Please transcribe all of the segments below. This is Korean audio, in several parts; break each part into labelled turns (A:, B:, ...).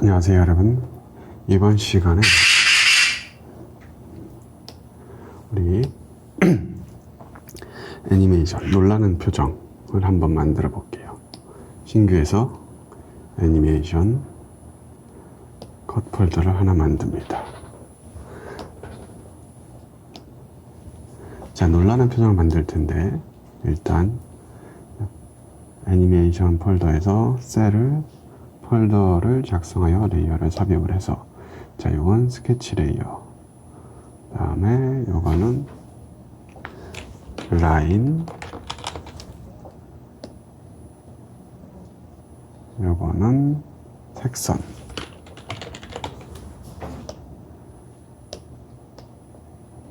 A: 안녕하세요 여러분. 이번 시간에 우리 애니메이션 놀라는 표정을 한번 만들어 볼게요. 신규에서 애니메이션 컷 폴더를 하나 만듭니다. 자 놀라는 표정을 만들 텐데 일단 애니메이션 폴더에서 셀을 폴더를 작성하여 레이어를 삽입을 해서 자 이건 스케치 레이어 다음에 요거는 라인 요거는 색선.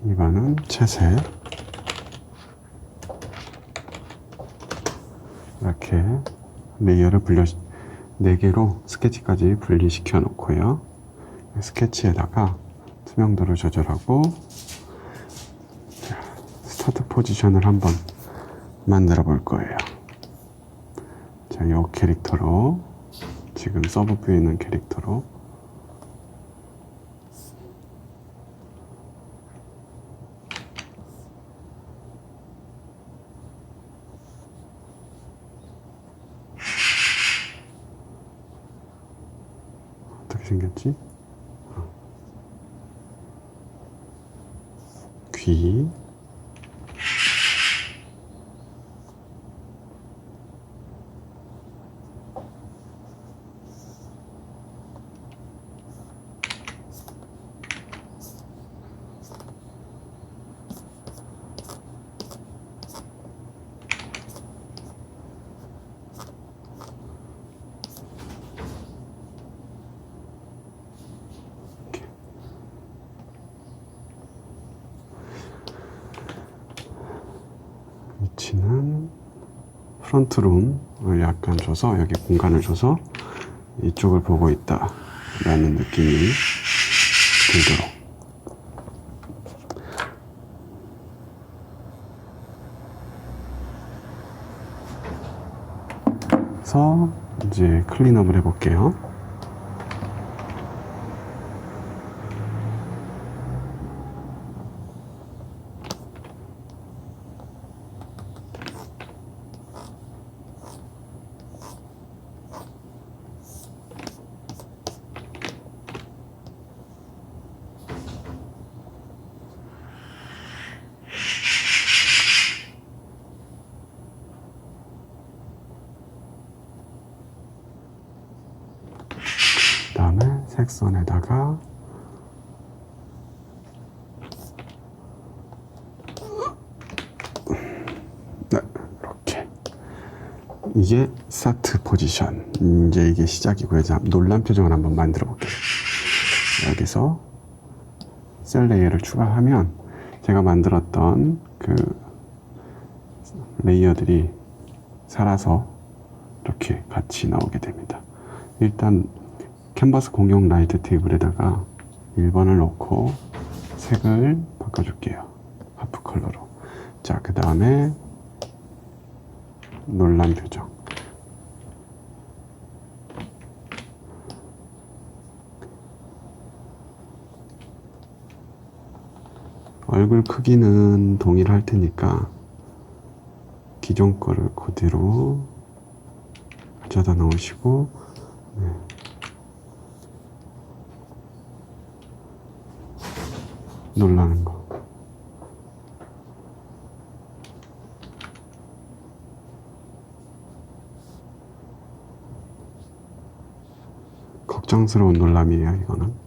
A: 이거는 채색. 이렇게 레이어를 분려 4개로 스케치까지 분리시켜 놓고요. 스케치에다가 투명도를 조절하고 자, 스타트 포지션을 한번 만들어 볼 거예요. 자, 이 캐릭터로 지금 서브 뷰에 있는 캐릭터로 어떻게 생겼지? 어. 귀 위치는 프런트룸을 약간 줘서 여기 공간을 줘서 이쪽을 보고 있다 라는 느낌이 들도록. 이제 클린업을 해볼게요 그 다음에 색선에다가 네, 이렇게. 이게 스타트 포지션 이제 이게 시작이고요 자 놀란 표정을 한번 만들어 볼게요. 여기서 셀 레이어를 추가하면 제가 만들었던 그 레이어들이 살아서 이렇게 같이 나오게 됩니다. 일단 캔버스 공용 라이트 테이블에다가 1번을 놓고 색을 바꿔줄게요. 하프 컬러로. 자, 그 다음에 놀란 표정. 얼굴 크기는 동일할 테니까 기존 거를 그대로 가져다 놓으시고 네. 놀라는 거. 걱정스러운 놀람이에요, 이거는.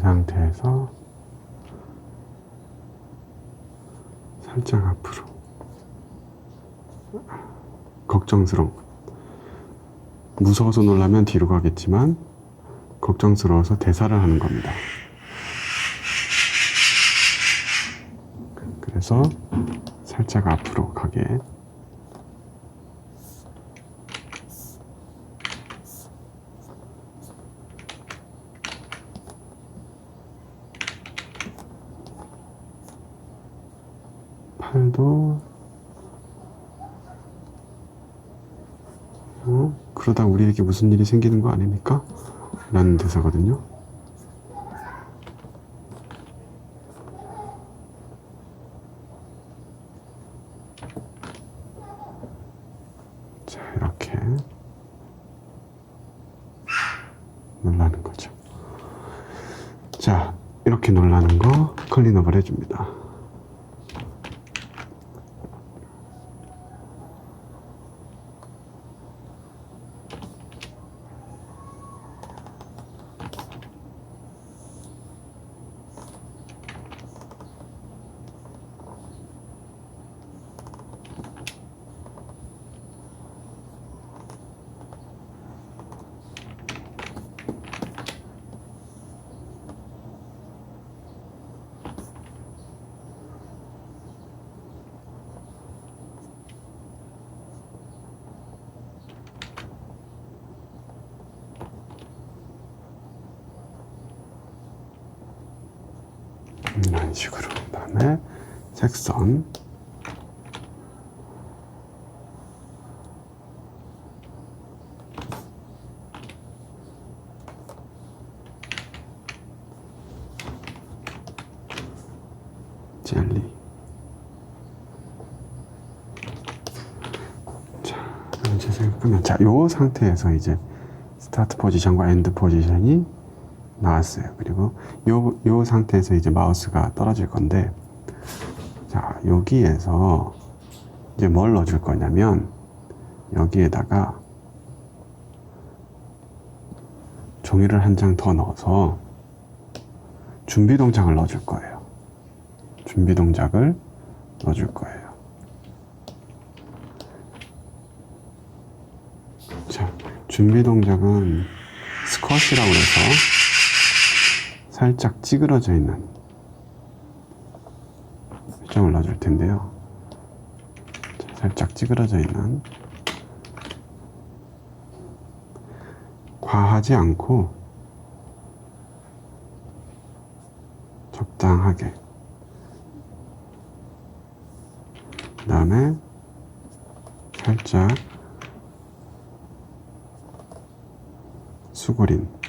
A: 상태에서 살짝 앞으로. 걱정스러운 것. 무서워서 놀라면 뒤로 가겠지만, 걱정스러워서 대사를 하는 겁니다. 그래서 살짝 앞으로 가게 여기서도 어? 그러다 우리에게 무슨 일이 생기는 거 아닙니까? 라는 대사거든요. 자, 이렇게 놀라는 거죠. 자, 이렇게 놀라는 거 클린업을 해줍니다. 이런 식으로. 그 다음에 색선. 젤리. 자, 이제 생각하면 자, 요 상태에서 이제 스타트 포지션과 엔드 포지션이 나왔어요. 그리고 요, 요 상태에서 이제 마우스가 떨어질 건데, 자, 여기에서 이제 뭘 넣어줄 거냐면, 여기에다가 종이를 한 장 더 넣어서 준비 동작을 넣어줄 거예요. 준비 동작을 넣어줄 거예요. 자, 준비 동작은 스쿼시라고 해서 살짝 찌그러져 있는 표정을 넣어줄 텐데요. 자, 살짝 찌그러져 있는 과하지 않고 적당하게 그 다음에 살짝 수그림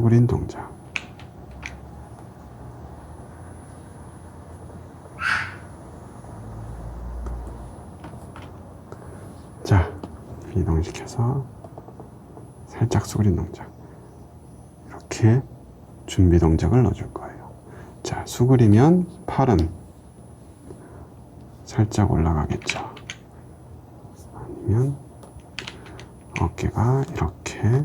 A: 수그린 동작. 자, 이동시켜서 살짝 수그린 동작. 이렇게 준비 동작을 넣어줄 거예요. 자, 수그리면 팔은 살짝 올라가겠죠. 아니면 어깨가 이렇게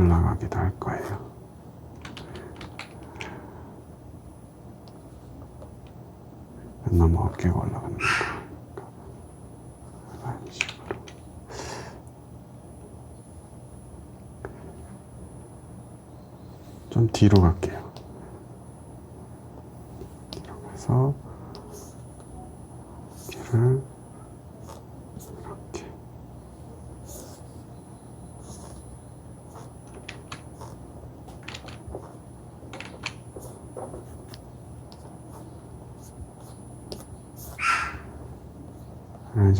A: 올라가기도 할 거예요. 너무 어깨가. 이런 식으로. 좀 뒤로 갈게요. 뒤로 가서 귀를 이렇게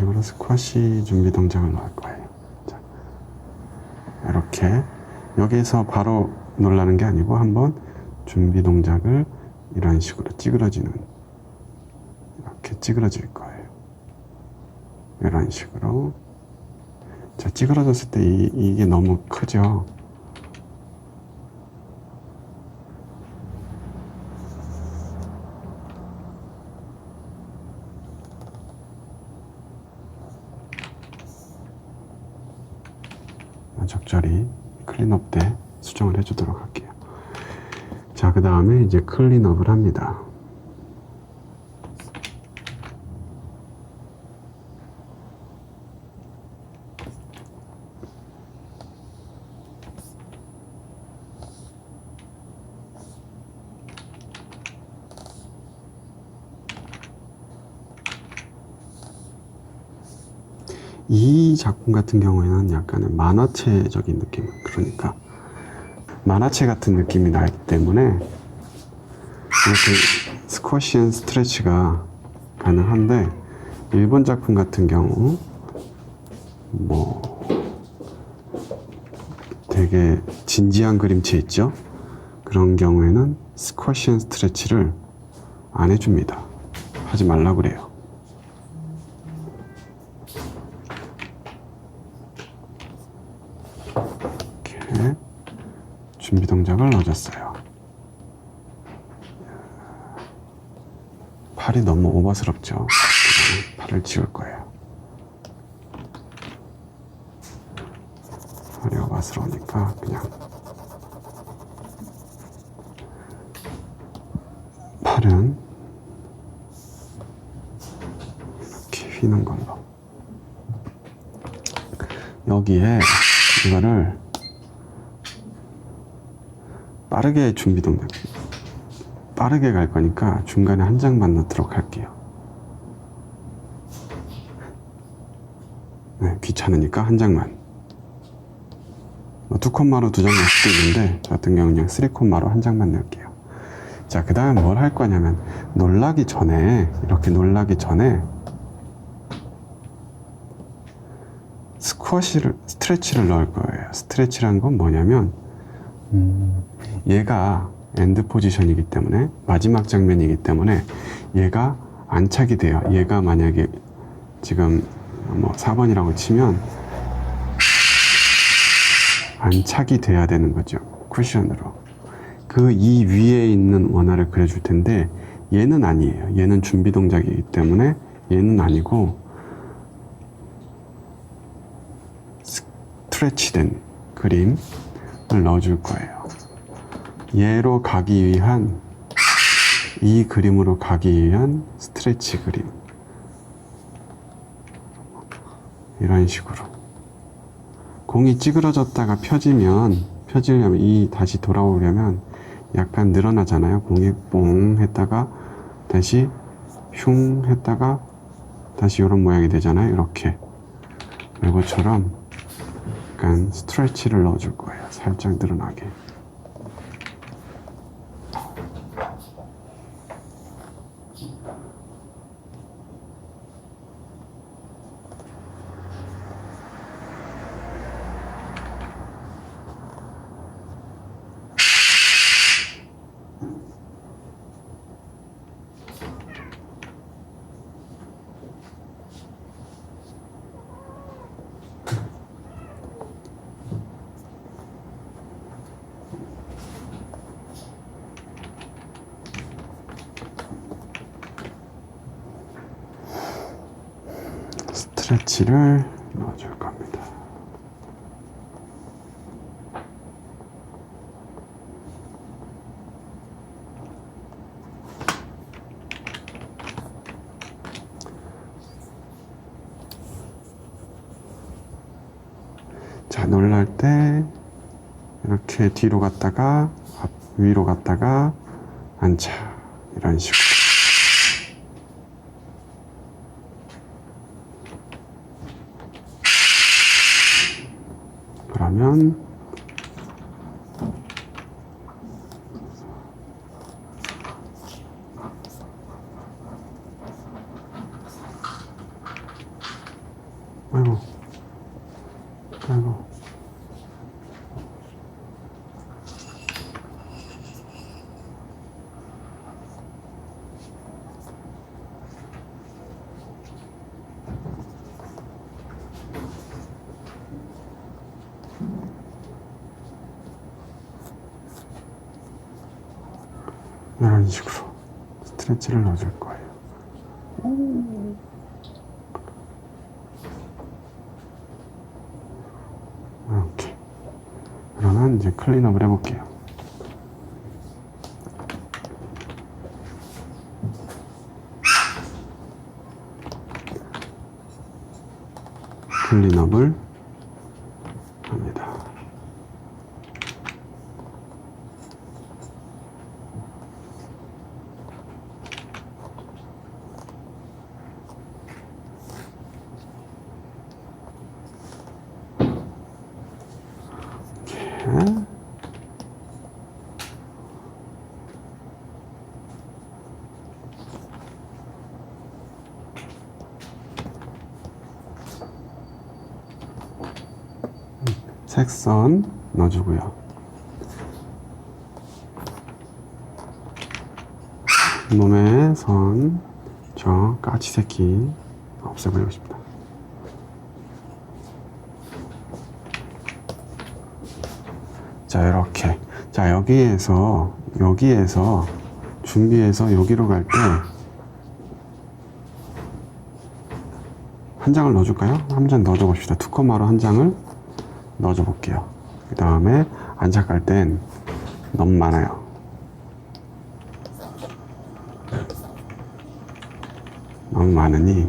A: 식으로 스쿼시 준비 동작을 넣을 거예요. 자, 이렇게 여기서 바로 놀라는 게 아니고 한번 준비 동작을 이런 식으로 찌그러지는 이렇게 찌그러질 거예요. 이런 식으로 자 찌그러졌을 때 이, 이게 너무 크죠. 수정을 해주도록 할게요. 자, 그 다음에 이제 클린업을 합니다. 이 작품 같은 경우에는 약간의 만화체적인 느낌. 그러니까 만화체 같은 느낌이 나기 때문에 이렇게 스쿼시 앤 스트레치가 가능한데 일본 작품 같은 경우 뭐 되게 진지한 그림체 있죠? 그런 경우에는 스쿼시 앤 스트레치를 안 해줍니다. 하지 말라 그래요. 준비 동작을 넣어줬어요. 팔이 너무 오버스럽죠? 팔을 지울 거예요. 팔이 오버스러우니까 그냥 팔은 이렇게 휘는 걸로 여기에 이거를 빠르게 준비 동작 빠르게 갈 거니까 중간에 한 장만 넣도록 할게요. 네, 귀찮으니까 한 장만. 뭐두 콤마로 두 장 넣을 수도 있는데 저 같은 경우는 그냥 쓰리 콤마로 한 장만 넣을게요. 자, 그 다음 뭘 할 거냐면 놀라기 전에 이렇게 놀라기 전에 스쿼시를 스트레치를 넣을 거예요. 스트레치란 건 뭐냐면 음, 얘가 엔드 포지션이기 때문에 마지막 장면이기 때문에 얘가 안착이 돼요. 얘가 만약에 지금 뭐 4번이라고 치면 안착이 돼야 되는 거죠. 쿠션으로. 그 이 위에 있는 원화를 그려줄 텐데 얘는 아니에요. 얘는 준비 동작이기 때문에 얘는 아니고 스트레치된 그림을 넣어줄 거예요. 얘로 가기 위한 이 그림으로 가기 위한 스트레치 그림. 이런 식으로. 공이 찌그러졌다가 펴지면 펴지려면 이 다시 돌아오려면 약간 늘어나잖아요. 공이 뽕 했다가 다시 흉 했다가 다시 이런 모양이 되잖아요. 이렇게. 이것처럼 약간 스트레치를 넣어줄 거예요. 살짝 늘어나게 스트레치를 넣어줄 겁니다. 자, 놀랄 때 이렇게 뒤로 갔다가 앞, 위로 갔다가 앉아 이런 식으로. 그러면 아이고 아이고 이런 식으로 스트레치를 넣어줄 거예요. 이렇게. 그러면 이제 클린업을 해볼게요. 클린업을 색선 넣어주고요. 놈의 선, 저 까치새끼 없애버리고 싶다. 자, 여기에서, 여기에서, 준비해서 여기로 갈 때, 한 장을 넣어줄까요? 한 장 넣어줘 봅시다. 투커마로 한 장을 넣어줘 볼게요. 그 다음에 안착할 땐 너무 많아요. 너무 많으니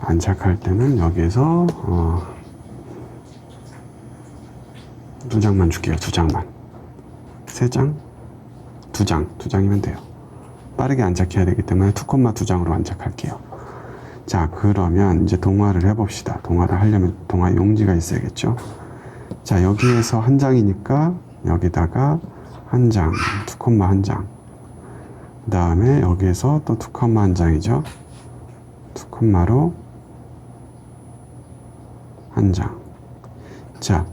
A: 안착할 때는 여기에서 어, 두 장만 줄게요. 두 장만. 세 장? 두 장. 두 장이면 돼요. 빠르게 안착해야 되기 때문에 투컷마 두 장으로 안착할게요. 자, 그러면 이제 동화를 해봅시다. 동화를 하려면 동화 용지가 있어야겠죠? 자, 여기에서 한 장이니까 여기다가 한 장, 투컷마 한 장. 그 다음에 여기에서 또 투컷마 한 장이죠? 투컷마로 한 장. 자,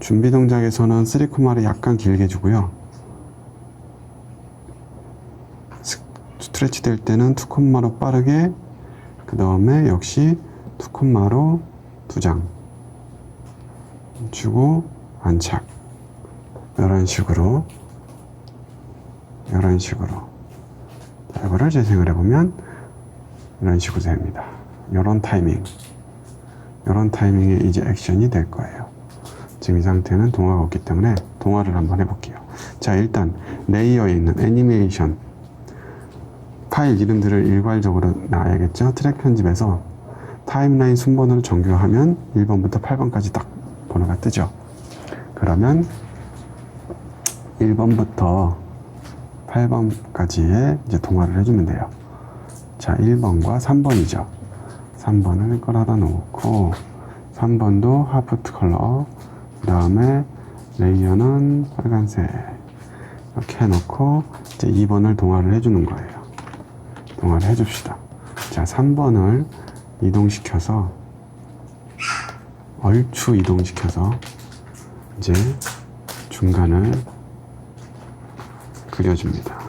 A: 준비 동작에서는 3코마를 약간 길게 주고요. 스- 스트레치 될 때는 2콤마로 빠르게 그 다음에 역시 2콤마로 두 장 주고 안착 이런 식으로 이런 식으로 자, 이거를 재생을 해보면 이런 식으로 됩니다. 이런 타이밍 이런 타이밍에 이제 액션이 될 거예요. 지금 이 상태는 동화가 없기 때문에 동화를 한번 해볼게요. 자, 일단 레이어에 있는 애니메이션 파일 이름들을 일괄적으로 놔야겠죠. 트랙 편집에서 타임라인 순번으로 정교하면 1번부터 8번까지 딱 번호가 뜨죠. 그러면 1번부터 8번까지의 이제 동화를 해주면 돼요. 자, 1번과 3번이죠. 3번을 끌어다 놓고 3번도 하프트 컬러 그 다음에 레이어는 빨간색 이렇게 해놓고 이제 2번을 동화를 해주는 거예요. 동화를 해줍시다. 자, 3번을 이동시켜서 얼추 이동시켜서 이제 중간을 그려줍니다.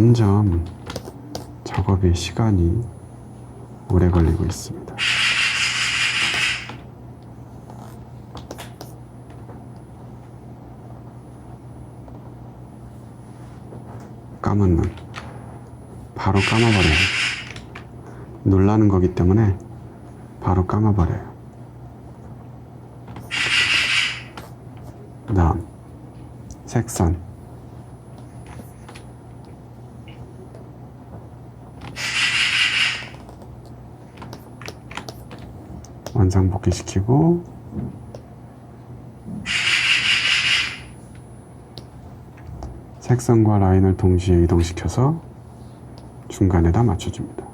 A: 점점 작업의 시간이 오래 걸리고 있습니다. 까만 눈. 바로 감아버려요. 놀라는 거기 때문에 바로 감아버려요. 그 다음, 색선. 원상 복귀 시키고 색선과 라인을 동시에 이동시켜서 중간에다 맞춰줍니다.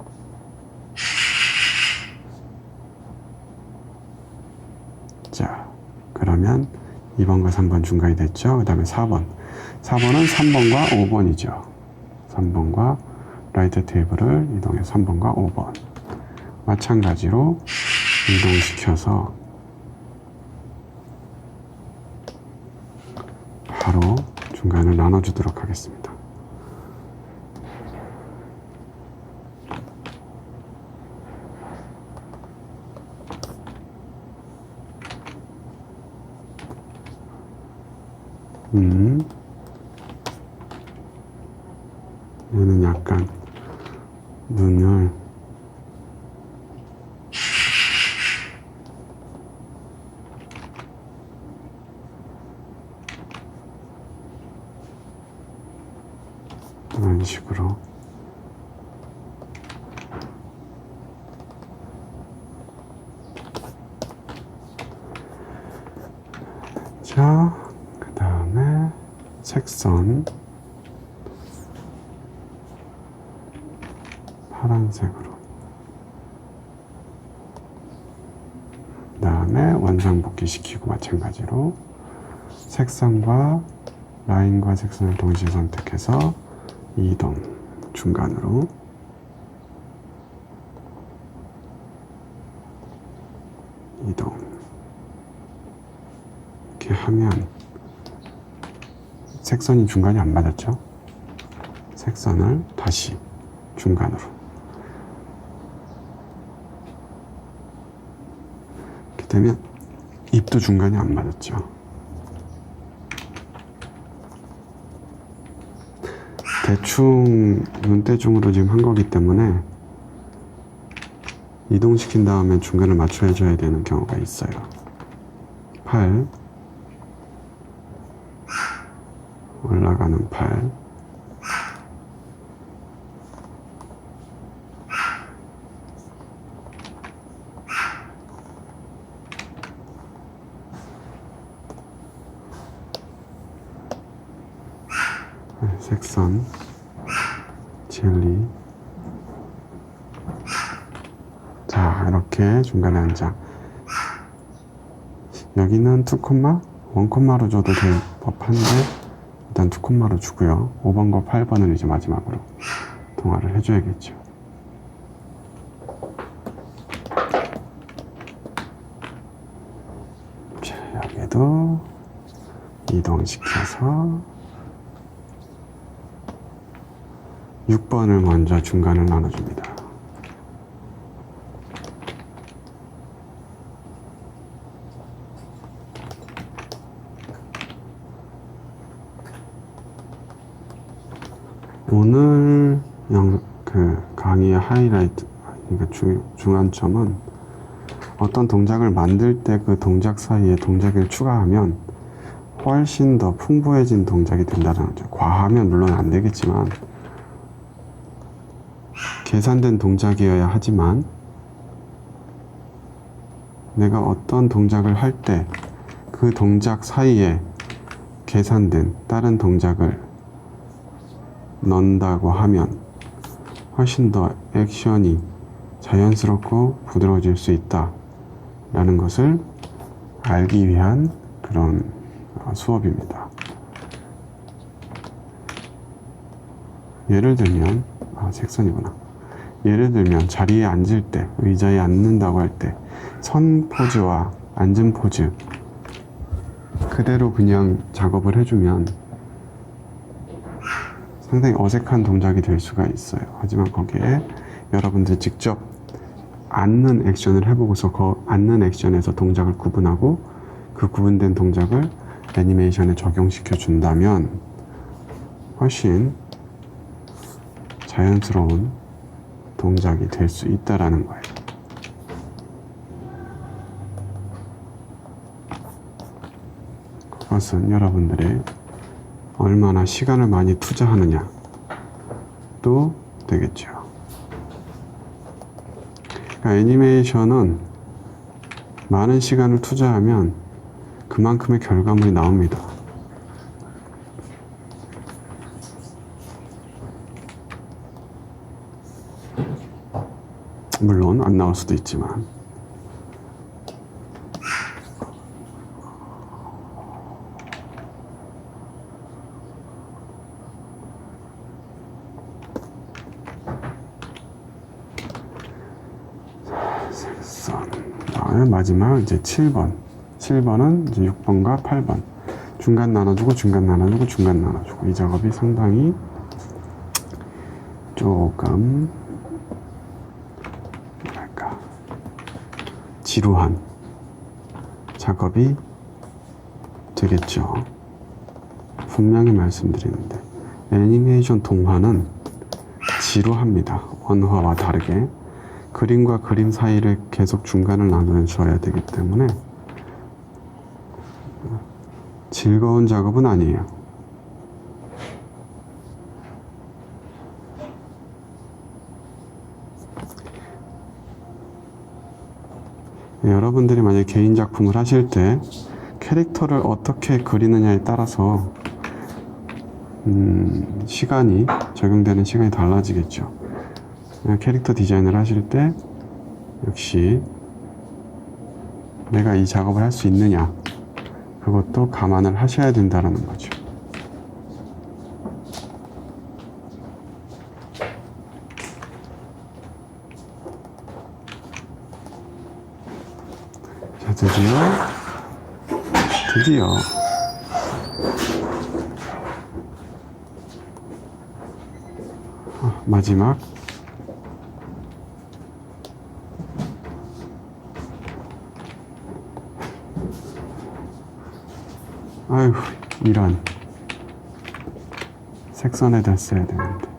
A: 자, 그러면 2번과 3번 중간이 됐죠? 그 다음에 4번. 4번은 3번과 5번이죠. 3번과 라이트 테이블을 이동해 3번과 5번. 마찬가지로 이동시켜서 바로 중간을 나눠주도록 하겠습니다. 음, 얘는 약간 눈을 이런 식으로 자, 그 다음에 색선 파란색으로 그 다음에 다음에 원상복귀 시키고 마찬가지로 색선과 라인과 색선을 동시에 선택해서 이동 중간으로. 이동 이렇게 하면 색선이 중간이 안 맞았죠? 색선을 다시 중간으로. 이렇게 되면 밑도 중간이 안 맞았죠. 대충 눈대중으로 지금 한 거기 때문에 이동시킨 다음에 중간을 맞춰줘야 되는 경우가 있어요. 8 올라가는 8 색선 젤리. 자 이렇게 중간에 한장 여기는 2콤마? 1콤마로 줘도 될 법한데 일단 2콤마로 주고요. 5번과 8번은 이제 마지막으로 동화를 해줘야겠죠. 자 여기도 이동시켜서 6번을 먼저 중간을 나눠줍니다. 오늘 영, 그 강의의 하이라이트, 그러니까 주, 중요점은 어떤 동작을 만들 때 그 동작 사이에 동작을 추가하면 훨씬 더 풍부해진 동작이 된다는 거죠. 과하면 물론 안 되겠지만 계산된 동작이어야 하지만 내가 어떤 동작을 할 때 그 동작 사이에 계산된 다른 동작을 넣는다고 하면 훨씬 더 액션이 자연스럽고 부드러워질 수 있다 라는 것을 알기 위한 그런 어, 수업입니다. 예를 들면 아, 색선이구나. 예를 들면 자리에 앉을 때 의자에 앉는다고 할 때 선 포즈와 앉은 포즈 그대로 그냥 작업을 해주면 상당히 어색한 동작이 될 수가 있어요. 하지만 거기에 여러분들 직접 앉는 액션을 해보고서 그 앉는 액션에서 동작을 구분하고 그 구분된 동작을 애니메이션에 적용시켜 준다면 훨씬 자연스러운 동작이 될 수 있다라는 거예요. 그것은 여러분들이 얼마나 시간을 많이 투자하느냐 도 되겠죠. 그러니까 애니메이션은 많은 시간을 투자하면 그만큼의 결과물이 나옵니다. 물론 안 나올 수도 있지만 선. 다음에 마지막 이제 7번. 7번은 이제 6번과 8번. 중간 나눠주고 중간 나눠주고 중간 나눠주고 이 작업이 상당히 조금 뭐랄까 지루한 작업이 되겠죠. 분명히 말씀드리는데 애니메이션 동화는 지루합니다. 원화와 다르게 그림과 그림 사이를 계속 중간을 나눠줘야 되기 때문에 즐거운 작업은 아니에요. 여러분들이 만약 개인 작품을 하실 때 캐릭터를 어떻게 그리느냐에 따라서 음, 시간이 적용되는 시간이 달라지겠죠. 캐릭터 디자인을 하실 때 역시 내가 이 작업을 할 수 있느냐 그것도 감안을 하셔야 된다는 거죠. 자, 드디어, 드디어, 아, 마지막. 아휴 이런. 색선에다 써야 되는데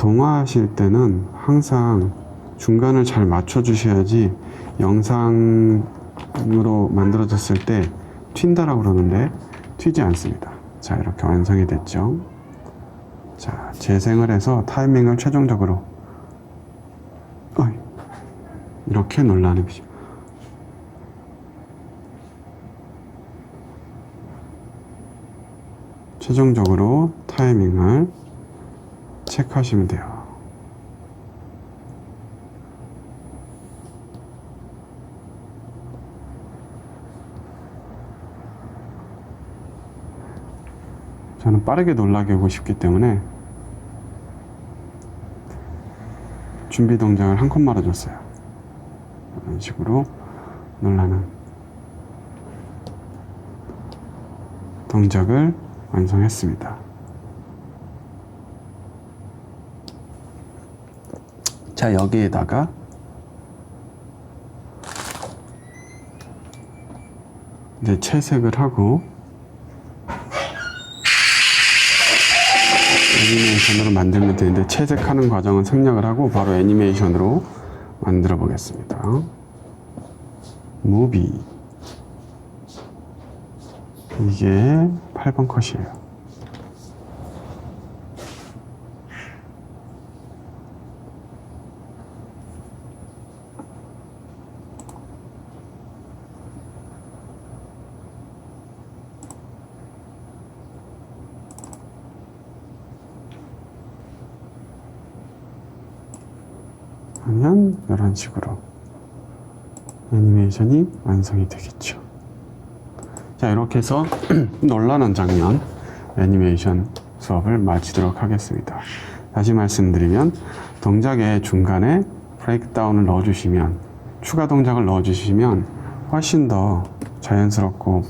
A: 동화하실 때는 항상 중간을 잘 맞춰 주셔야지 영상으로 만들어졌을 때 튄다라고 그러는데 튀지 않습니다 자 이렇게 완성이 됐죠 자 재생을 해서 타이밍을 최종적으로 이렇게 놀라는 거죠. 최종적으로 타이밍을 체크하시면 돼요. 저는 빠르게 놀라게 하고 싶기 때문에 준비 동작을 한 컷 말아줬어요. 이런 식으로 놀라는 동작을 완성했습니다. 자, 여기에다가 이제 채색을 하고 애니메이션으로 만들면 되는데 채색하는 과정은 생략을 하고 바로 애니메이션으로 만들어 보겠습니다. 무비 이게 8번 컷이에요. 하면 이런 식으로 애니메이션이 완성이 되겠죠. 자, 이렇게 해서 놀라는 장면 애니메이션 수업을 마치도록 하겠습니다. 다시 말씀드리면 동작의 중간에 브레이크다운을 넣어주시면 추가 동작을 넣어주시면 훨씬 더 자연스럽고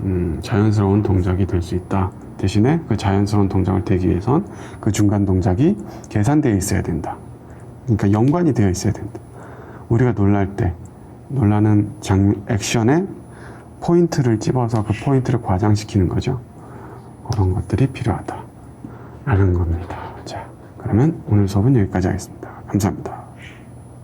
A: 음, 자연스러운 동작이 될 수 있다. 대신에 그 자연스러운 동작을 되기 위해선 그 중간 동작이 계산되어 있어야 된다. 그러니까 연관이 되어 있어야 된다. 우리가 놀랄 때 놀라는 장 액션에 포인트를 집어서 그 포인트를 과장시키는 거죠. 그런 것들이 필요하다라는 겁니다. 자, 그러면 오늘 수업은 여기까지 하겠습니다. 감사합니다.